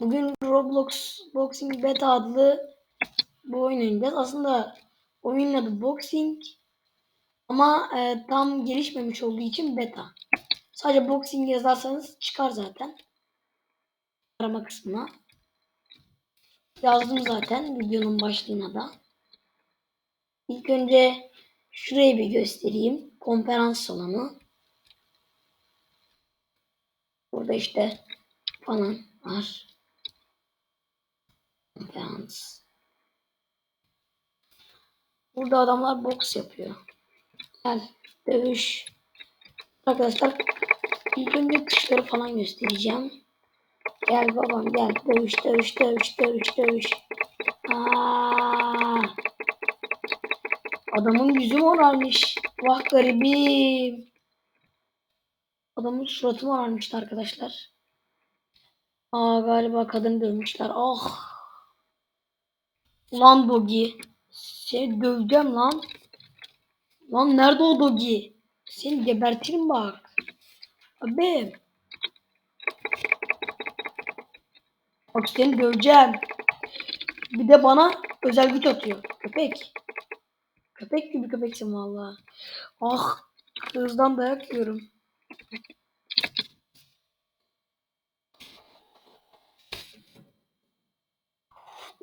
Bugün Roblox Boxing Beta adlı bu oyun oynayacağız. Aslında oyunun adı Boxing ama e, tam gelişmemiş olduğu için beta. Sadece Boxing yazarsanız çıkar zaten. Arama kısmına. Yazdım zaten videonun başlığına da. İlk önce şurayı bir göstereyim. Konferans salonu. Burada işte falan var. Konferans. Burada adamlar boks yapıyor. Gel dövüş. Arkadaşlar ilk önce kuşları falan göstereceğim. Gel babam gel dövüş dövüş dövüş dövüş dövüş. Aa, adamın yüzü morarmış. Vah garibim. Adamın suratı morarmıştı arkadaşlar. Aa galiba kadın dövmüşler. Ah. Lan Dogi. Seni döveceğim lan. Lan nerede o Dogi? Seni gebertirim bak. Abi. Bak seni döveceğim. Bir de bana özel güç atıyor. Köpek. Köpek gibi köpeksin valla. Ah. Hızdan dayak yiyorum.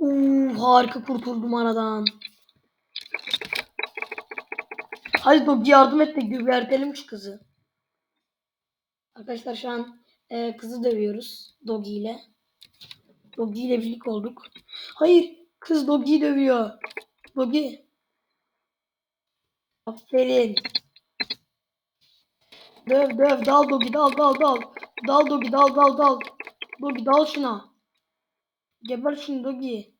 Uuu harika kurtuldum aradan. Hadi Dogi yardım et de güvertelim şu kızı. Arkadaşlar şu an e, kızı dövüyoruz Dogi ile. Dogi ile birlik olduk. Hayır kız Dogi'yi dövüyor. Dogi. Aferin. Döv döv dal Dogi dal dal dal. Dal Dogi dal dal dal. Dogi dal şuna. Geber şunu Dogi.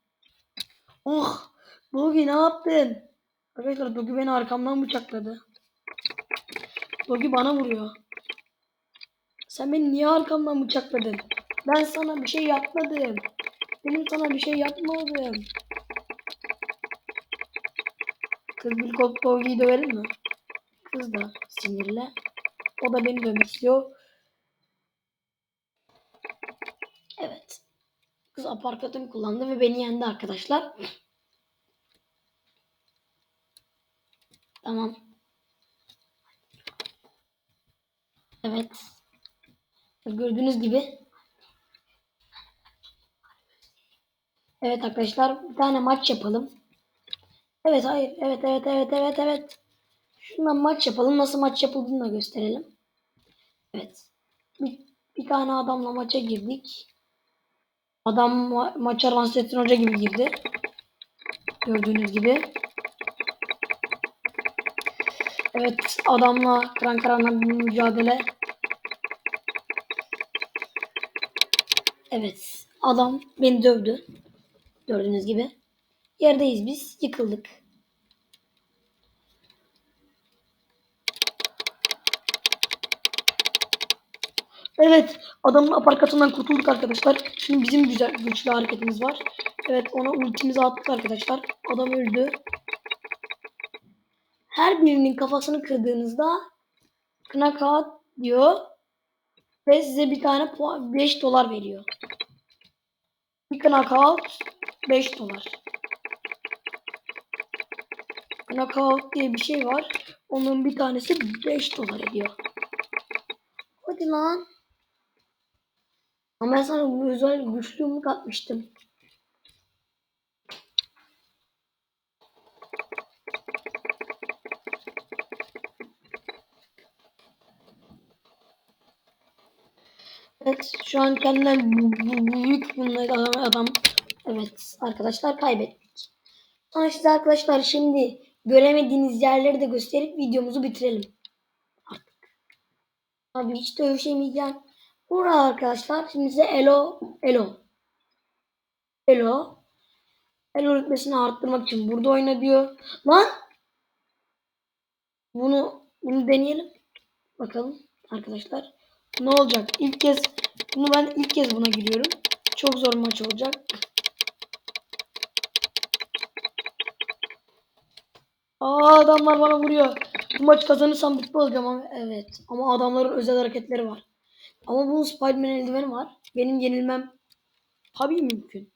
Oh Dogi ne yaptın? Arkadaşlar Dogi beni arkamdan bıçakladı. Dogi bana vuruyor. Sen beni niye arkamdan bıçakladın? Ben sana bir şey yapmadım. Benim sana bir şey yapmadım. Kız bir kop Dogi'yi döverim mi? Kız da sinirli. O da beni dövmek istiyor. Evet. Kız aparkatını kullandı ve beni yendi arkadaşlar. Tamam. Evet. Gördüğünüz gibi. Evet arkadaşlar bir tane maç yapalım. Evet hayır evet evet evet evet evet. Şundan maç yapalım. Nasıl maç yapıldığını da gösterelim. Evet. Bir, bir tane adamla maça girdik. Adam ma- maça Ranslettin Hoca gibi girdi. Gördüğünüz gibi. Evet adamla kıran kıranla mücadele. Evet adam beni dövdü. Gördüğünüz gibi. Yerdeyiz biz. Yıkıldık. Evet adamın aparkatından kurtulduk arkadaşlar. Şimdi bizim güzel güçlü hareketimiz var. Evet ona ultimizi attık arkadaşlar. Adam öldü. Her birinin kafasını kırdığınızda knockout diyor. Ve size bir tane 5 dolar veriyor. Bir knockout 5 dolar. Knockout diye bir şey var. Onun bir tanesi 5 dolar ediyor. Hadi lan. Ama ben sana bu özel güçlü yumruk atmıştım. Evet şu an kendinden büyük bunlar adam, adam. Evet arkadaşlar kaybettik. Sonra size arkadaşlar şimdi göremediğiniz yerleri de gösterip videomuzu bitirelim. Artık. Abi hiç dövüşemeyeceğim. Burada arkadaşlar şimdi size Elo Elo Elo Elo rütbesini arttırmak için burada oyna diyor. Lan bunu bunu deneyelim. Bakalım arkadaşlar. Ne olacak? İlk kez bunu ben ilk kez buna giriyorum. Çok zor maç olacak. Aa adamlar bana vuruyor. Bu maç kazanırsam mutlu olacağım ama evet. Ama adamların özel hareketleri var. Ama bunun Spiderman eldiveni var. Benim yenilmem Tabii mümkün.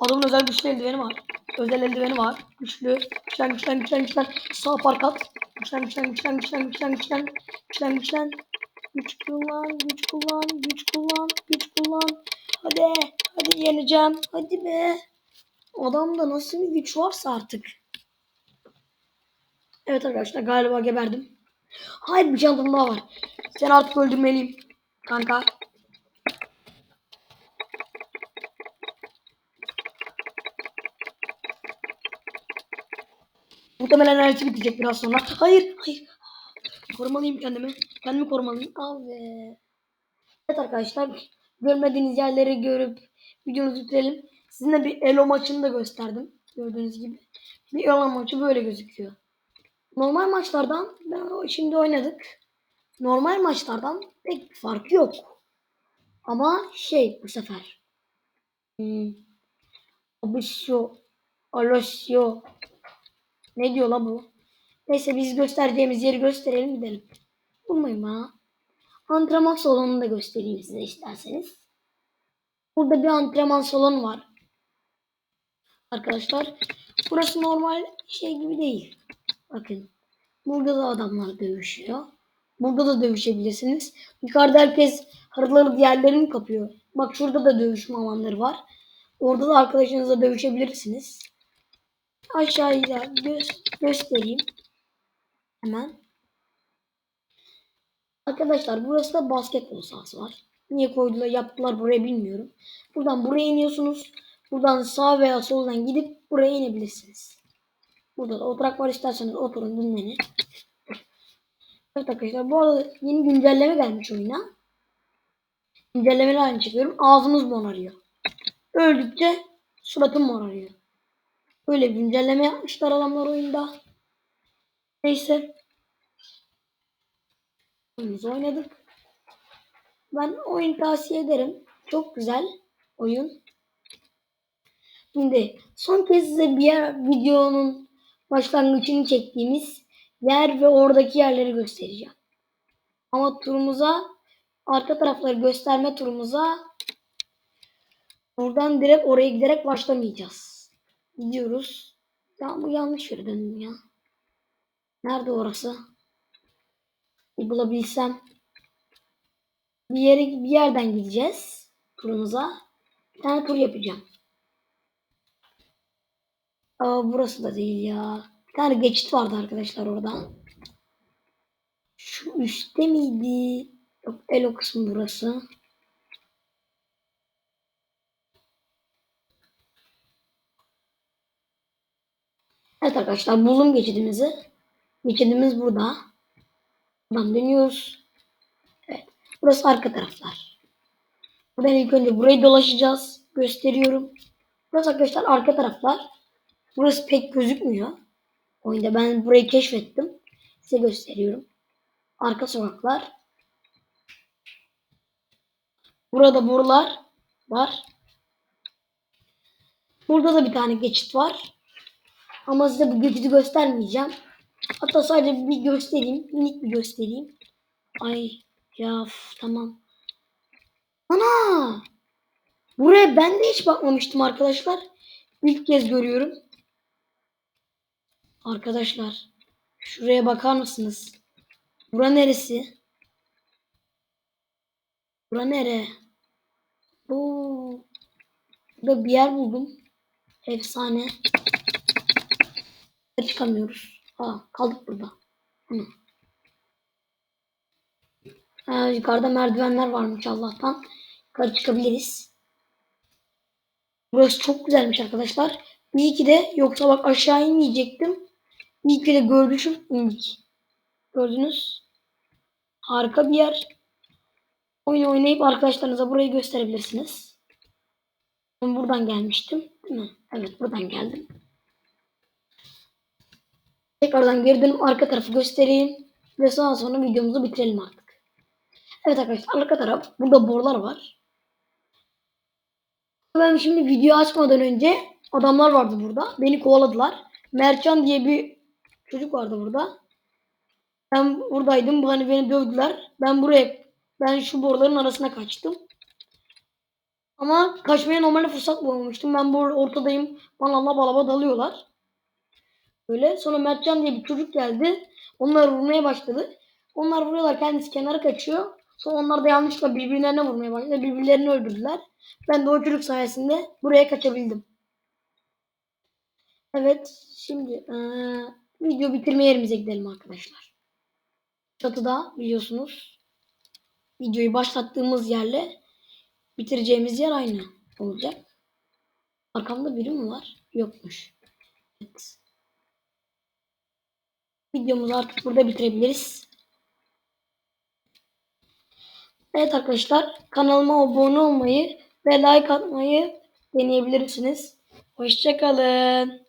Adamın özel güçlü eldiveni var. Özel eldiveni var. Güçlü. Güçlen güçlen güçlen güçlen. Sağ park at. Güçlen güçlen güçlen güçlen güçlen güçlen. Güçlen güçlen. Güç kullan, güç kullan, güç kullan, güç kullan. Hadi, hadi yeneceğim. Hadi be. Adamda nasıl bir güç varsa artık. Evet arkadaşlar galiba geberdim. Hayır bir canım daha var. Seni artık öldürmeliyim. Kanka. Muhtemelen enerji bitecek biraz sonra. Hayır, hayır. Korumalıyım kendimi. Kendimi korumalıyım. Abi. Evet arkadaşlar. Görmediğiniz yerleri görüp videomuzu bitirelim. Sizinle bir Elo maçını da gösterdim. Gördüğünüz gibi. Bir Elo maçı böyle gözüküyor. Normal maçlardan ben şimdi oynadık. Normal maçlardan pek bir fark yok. Ama şey bu sefer. Hmm. Abisyo. Alosyo. Ne diyor la bu? Neyse biz göstereceğimiz yeri gösterelim gidelim. Bulmayın bana. Antrenman salonunu da göstereyim size isterseniz. Burada bir antrenman salonu var. Arkadaşlar burası normal şey gibi değil. Bakın. Burada da adamlar dövüşüyor. Burada da dövüşebilirsiniz. Yukarıda herkes haritaları diğerlerini kapıyor. Bak şurada da dövüşme alanları var. Orada da arkadaşınızla dövüşebilirsiniz. Aşağıya gö- göstereyim. Hemen. Arkadaşlar burası da basketbol sahası var. Niye koydular yaptılar buraya bilmiyorum. Buradan buraya iniyorsunuz. Buradan sağ veya soldan gidip buraya inebilirsiniz. Burada da oturak var isterseniz oturun dinlenin. Evet arkadaşlar bu arada yeni güncelleme gelmiş oyuna. Güncellemeleri halini çekiyorum. Ağzımız morarıyor. Öldükçe suratım morarıyor. Böyle güncelleme yapmışlar adamlar oyunda. Neyse. Oyunumuzu oynadık. Ben oyun tavsiye ederim. Çok güzel oyun. Şimdi son kez size bir yer, videonun başlangıcını çektiğimiz yer ve oradaki yerleri göstereceğim. Ama turumuza arka tarafları gösterme turumuza buradan direkt oraya giderek başlamayacağız. Gidiyoruz. Ya bu yanlış yere döndüm ya. Nerede orası? Bulabilsem. Bir yere bir yerden gideceğiz turumuza. Bir tane tur yapacağım. Aa, burası da değil ya. Bir tane geçit vardı arkadaşlar orada. Şu üstte miydi? Yok Elo kısmı burası. Evet arkadaşlar buldum geçidimizi. Geçidimiz burada. Buradan dönüyoruz. Evet. Burası arka taraflar. Buradan ilk önce burayı dolaşacağız. Gösteriyorum. Burası arkadaşlar arka taraflar. Burası pek gözükmüyor. Oyunda ben burayı keşfettim. Size gösteriyorum. Arka sokaklar. Burada borular var. Burada da bir tane geçit var. Ama size bu geçidi göstermeyeceğim. Hatta sadece bir göstereyim. Minik bir göstereyim. Ay ya tamam. Ana! Buraya ben de hiç bakmamıştım arkadaşlar. İlk kez görüyorum. Arkadaşlar şuraya bakar mısınız? Bura neresi? Bura nere? Bu Burada bir yer buldum. Efsane. Çıkamıyoruz. Aa, kaldık burada. Hı. Ha, yukarıda merdivenler varmış Allah'tan. Yukarı çıkabiliriz. Burası çok güzelmiş arkadaşlar. İyi ki de yoksa bak aşağı inmeyecektim. İyi ki de gördüşüm indik. Gördünüz. Harika bir yer. Oyun oynayıp arkadaşlarınıza burayı gösterebilirsiniz. Ben buradan gelmiştim. Değil mi? Evet buradan geldim. Tekrardan geri dönüp arka tarafı göstereyim. Ve sonra sonra videomuzu bitirelim artık. Evet arkadaşlar arka taraf. Burada borular var. Ben şimdi video açmadan önce adamlar vardı burada. Beni kovaladılar. Mercan diye bir çocuk vardı burada. Ben buradaydım. Bu hani beni dövdüler. Ben buraya ben şu boruların arasına kaçtım. Ama kaçmaya normalde fırsat bulamamıştım. Ben bu ortadayım. Bana laba laba dalıyorlar. Böyle. Sonra Mertcan diye bir çocuk geldi. Onlar vurmaya başladı. Onlar vuruyorlar. Kendisi kenara kaçıyor. Sonra onlar da yanlışlıkla birbirlerine vurmaya başladı. Birbirlerini öldürdüler. Ben de o çocuk sayesinde buraya kaçabildim. Evet. Şimdi eee, video bitirme yerimize gidelim arkadaşlar. Çatıda biliyorsunuz videoyu başlattığımız yerle bitireceğimiz yer aynı olacak. Arkamda biri mi var? Yokmuş. Evet. Videomuzu artık burada bitirebiliriz. Evet arkadaşlar kanalıma abone olmayı ve like atmayı deneyebilirsiniz. Hoşçakalın.